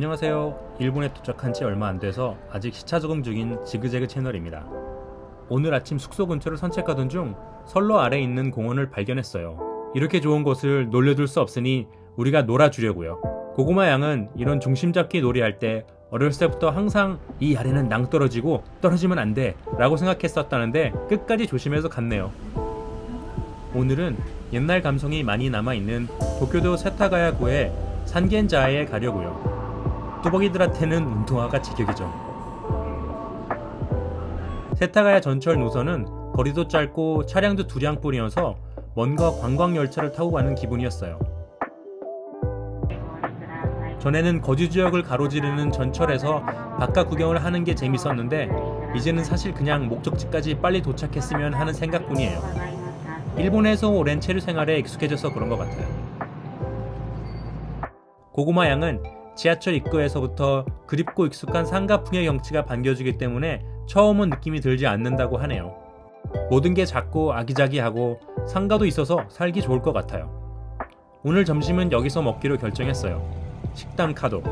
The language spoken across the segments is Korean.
안녕하세요. 일본에 도착한 지 얼마 안 돼서 아직 시차 적응 중인 지그재그 채널입니다. 오늘 아침 숙소 근처를 산책하던 중 선로 아래 있는 공원을 발견했어요. 이렇게 좋은 곳을 놀려둘 수 없으니 우리가 놀아주려고요. 고구마 양은 이런 중심 잡기 놀이할 때 어렸을 때부터 항상 이 아래는 낭떠러지고 떨어지면 안 돼 라고 생각했었다는데 끝까지 조심해서 갔네요. 오늘은 옛날 감성이 많이 남아있는 도쿄도 세타가야구의 산겐자에 가려고요. 뚜벅이들한테는 운동화가 제격이죠. 세타가야 전철 노선은 거리도 짧고 차량도 두량뿐이어서 뭔가 관광 열차를 타고 가는 기분이었어요. 전에는 거주 지역을 가로지르는 전철에서 바깥 구경을 하는 게 재밌었는데 이제는 사실 그냥 목적지까지 빨리 도착했으면 하는 생각뿐이에요. 일본에서 오랜 체류 생활에 익숙해져서 그런 것 같아요. 고구마 양은 지하철 입구에서부터 그립고 익숙한 상가풍의 경치가 반겨주기 때문에 처음은 느낌이 들지 않는다고 하네요. 모든 게 작고 아기자기하고 상가도 있어서 살기 좋을 것 같아요. 오늘 점심은 여기서 먹기로 결정했어요. 식당 카도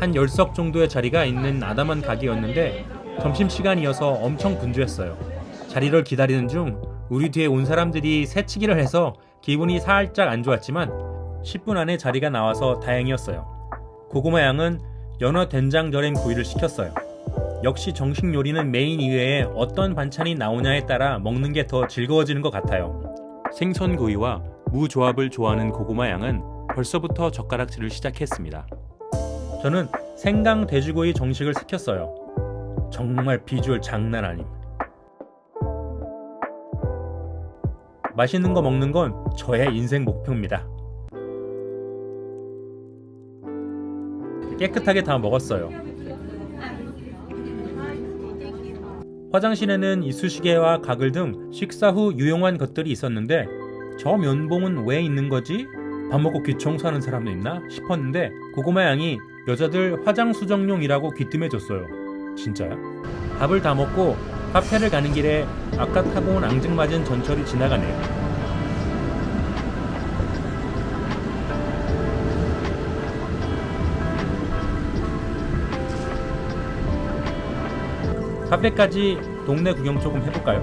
한 10석 정도의 자리가 있는 아담한 가게였는데 점심시간이어서 엄청 분주했어요. 자리를 기다리는 중 우리 뒤에 온 사람들이 새치기를 해서 기분이 살짝 안 좋았지만 10분 안에 자리가 나와서 다행이었어요. 고구마 양은 연어 된장 절임 구이를 시켰어요. 역시 정식 요리는 메인 이외에 어떤 반찬이 나오냐에 따라 먹는 게 더 즐거워지는 것 같아요. 생선 구이와 무 조합을 좋아하는 고구마 양은 벌써부터 젓가락질을 시작했습니다. 저는 생강 돼지고기 정식을 시켰어요. 정말 비주얼 장난 아님. 맛있는 거 먹는 건 저의 인생 목표입니다. 깨끗하게 다 먹었어요. 화장실에는 이쑤시개와 가글 등 식사 후 유용한 것들이 있었는데 저 면봉은 왜 있는 거지? 밥 먹고 귀 청소하는 사람도 있나 싶었는데 고구마 양이 여자들 화장 수정용이라고 귀뜸해줬어요. 진짜야? 밥을 다 먹고 카페를 가는 길에 아까 타고 온 앙증맞은 전철이 지나가네요. 카페까지 동네 구경 조금 해볼까요?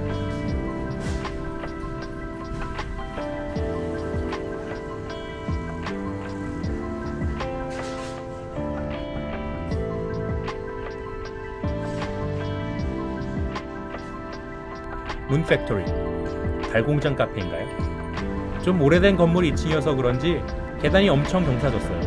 문 팩토리 달공장 카페인가요? 좀 오래된 건물 2층이어서 그런지 계단이 엄청 경사졌어요.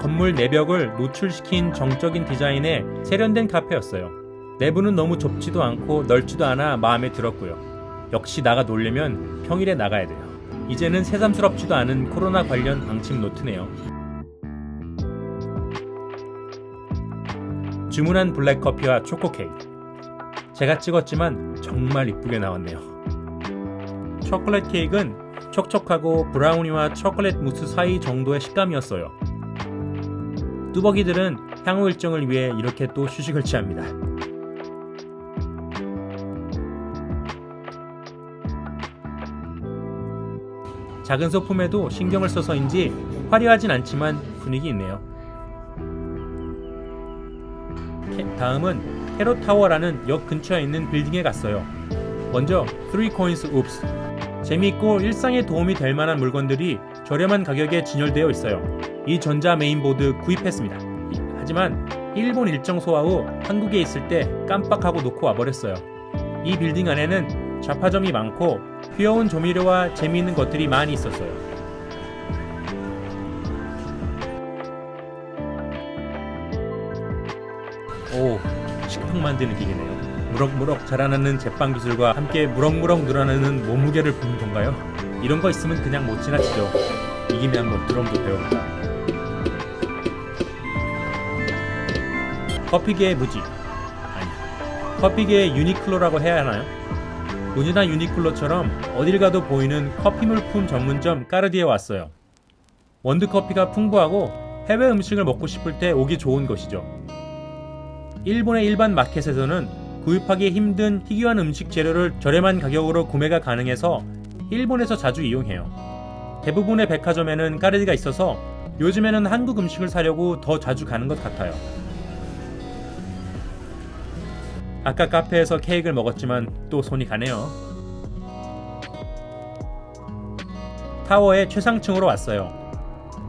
건물 내벽을 노출시킨 정적인 디자인의 세련된 카페였어요. 내부는 너무 좁지도 않고 넓지도 않아 마음에 들었고요. 역시 나가 놀려면 평일에 나가야 돼요. 이제는 새삼스럽지도 않은 코로나 관련 방침 노트네요. 주문한 블랙커피와 초코 케이크. 제가 찍었지만 정말 이쁘게 나왔네요. 초콜릿 케이크는 촉촉하고 브라우니와 초콜릿 무스 사이 정도의 식감이었어요. 뚜벅이들은 향후 일정을 위해 이렇게 또 휴식을 취합니다. 작은 소품에도 신경을 써서인지 화려하진 않지만 분위기 있네요. 캐- 다음은 캐롯타워라는 역 근처에 있는 빌딩에 갔어요. 먼저 3coins oops 재미있고 일상에 도움이 될 만한 물건들이 저렴한 가격에 진열되어 있어요. 이 전자 메인보드 구입했습니다. 이- 하지만 일본 일정 소화 후 한국에 있을 때 깜빡하고 놓고 와버렸어요. 이 빌딩 안에는 좌파점이 많고 귀여운 조미료와 재미있는 것들이 많이 있었어요. 오, 식빵 만드는 기계네요. 무럭무럭 자라나는 제빵 기술과 함께 무럭무럭 늘어나는 몸무게를 붓는 건가요? 이런 거 있으면 그냥 못 지나치죠. 이 김에 한번 드럼도 배워볼까. 커피계의 무지. 아니, 커피계의 유니클로라고 해야 하나요? 문이나 유니클로처럼 어딜 가도 보이는 커피 물품 전문점 까르디에 왔어요. 원두 커피가 풍부하고 해외 음식을 먹고 싶을 때 오기 좋은 것이죠. 일본의 일반 마켓에서는 구입하기 힘든 희귀한 음식 재료를 저렴한 가격으로 구매가 가능해서 일본에서 자주 이용해요. 대부분의 백화점에는 까르디가 있어서 요즘에는 한국 음식을 사려고 더 자주 가는 것 같아요. 아까 카페에서 케이크를 먹었지만 또 손이 가네요. 타워의 최상층으로 왔어요.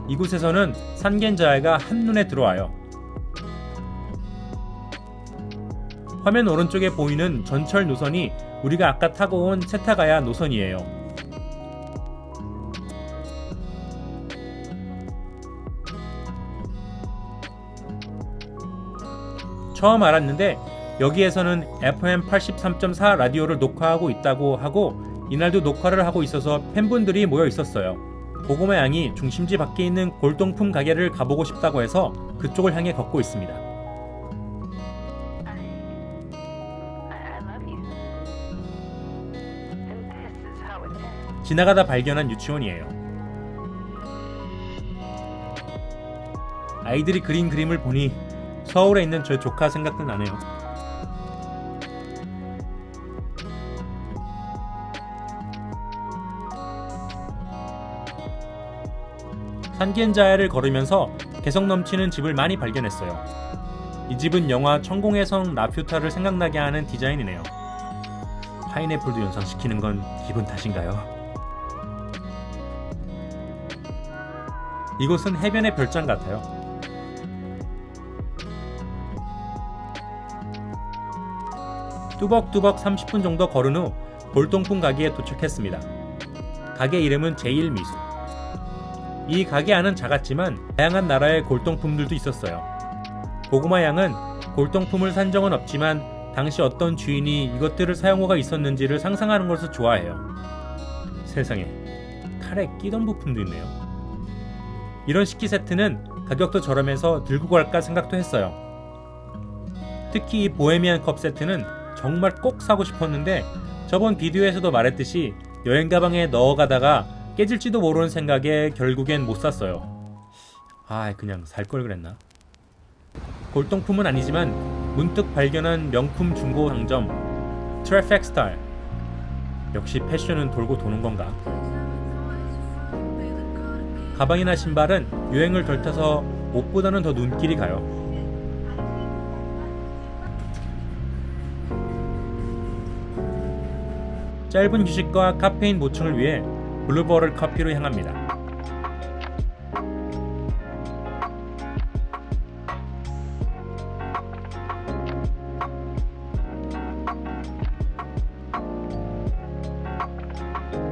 이곳에서는 산겐자야가 한눈에 들어와요. 화면 오른쪽에 보이는 전철 노선이 우리가 아까 타고 온 세타가야 노선이에요. 처음 알았는데 여기에서는 FM 83.4 라디오를 녹화하고 있다고 하고 이날도 녹화를 하고 있어서 팬분들이 모여 있었어요. 고구마 양이 중심지 밖에 있는 골동품 가게를 가보고 싶다고 해서 그쪽을 향해 걷고 있습니다. 지나가다 발견한 유치원이에요. 아이들이 그린 그림을 보니 서울에 있는 저 조카 생각도 나네요. 산겐자야를 걸으면서 개성 넘치는 집을 많이 발견했어요. 이 집은 영화 천공의 성 라퓨타를 생각나게 하는 디자인이네요. 파인애플도 연상시키는 건 기분 탓인가요? 이곳은 해변의 별장 같아요. 뚜벅뚜벅 30분 정도 걸은 후 골동품 가게에 도착했습니다. 가게 이름은 제일미수. 이 가게 안은 작았지만 다양한 나라의 골동품들도 있었어요. 고구마 양은 골동품을 산 적은 없지만 당시 어떤 주인이 이것들을 사용호가 있었는지를 상상하는 것을 좋아해요. 세상에 칼에 끼던 부품도 있네요. 이런 식기 세트는 가격도 저렴해서 들고 갈까 생각도 했어요. 특히 이 보헤미안 컵 세트는 정말 꼭 사고 싶었는데 저번 비디오에서도 말했듯이 여행 가방에 넣어가다가 깨질지도 모르는 생각에 결국엔 못 샀어요. 아, 그냥 살 걸 그랬나? 골동품은 아니지만 문득 발견한 명품 중고 상점 트래픽 스타일. 역시 패션은 돌고 도는 건가? 가방이나 신발은 유행을 덜 타서 옷보다는 더 눈길이 가요. 짧은 휴식과 카페인 보충을 위해 블루버럴 커피로 향합니다.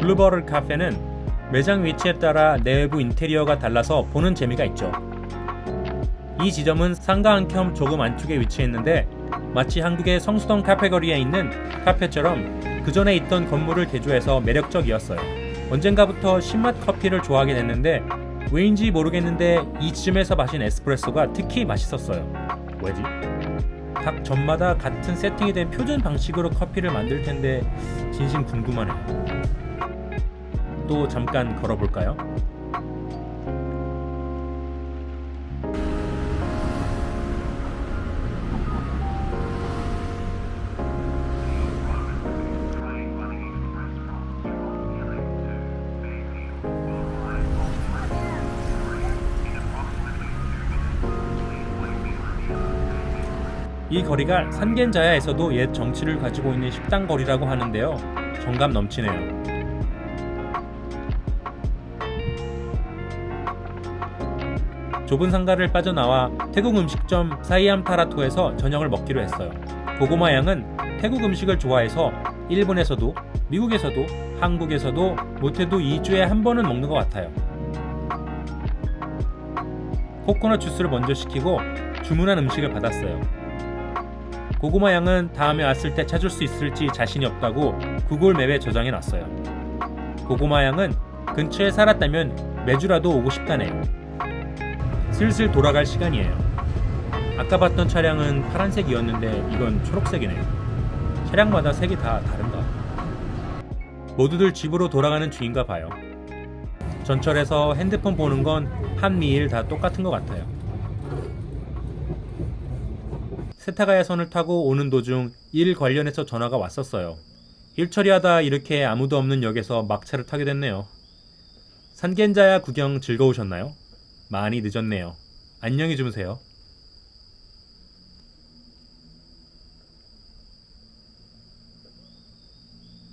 블루버럴 카페는 매장 위치에 따라 내부 인테리어가 달라서 보는 재미가 있죠. 이 지점은 상가 한 켠 조금 안쪽에 위치했는데 마치 한국의 성수동 카페 거리에 있는 카페처럼 그 전에 있던 건물을 개조해서 매력적이었어요. 언젠가부터 신맛 커피를 좋아하게 됐는데 왜인지 모르겠는데 이 지점에서 마신 에스프레소가 특히 맛있었어요. 왜지? 각 점마다 같은 세팅이 된 표준 방식으로 커피를 만들 텐데 진심 궁금하네요. 또 잠깐 걸어볼까요? 이 거리가 산겐자야에서도 옛 정치를 가지고 있는 식당 거리라고 하는데요. 정감 넘치네요. 좁은 상가를 빠져나와 태국 음식점 사이암타라토에서 저녁을 먹기로 했어요. 고구마 양은 태국 음식을 좋아해서 일본에서도 미국에서도 한국에서도 못해도 2주에 한 번은 먹는 것 같아요. 코코넛 주스를 먼저 시키고 주문한 음식을 받았어요. 고구마 양은 다음에 왔을 때 찾을 수 있을지 자신이 없다고 구글 맵에 저장해 놨어요. 고구마 양은 근처에 살았다면 매주라도 오고 싶다네요. 슬슬 돌아갈 시간이에요. 아까 봤던 차량은 파란색이었는데 이건 초록색이네요. 차량마다 색이 다 다른가? 모두들 집으로 돌아가는 중인가 봐요. 전철에서 핸드폰 보는 건 한미일 다 똑같은 것 같아요. 세타가야선을 타고 오는 도중 일 관련해서 전화가 왔었어요. 일 처리하다 이렇게 아무도 없는 역에서 막차를 타게 됐네요. 산겐자야 구경 즐거우셨나요? 많이 늦었네요. 안녕히 주무세요.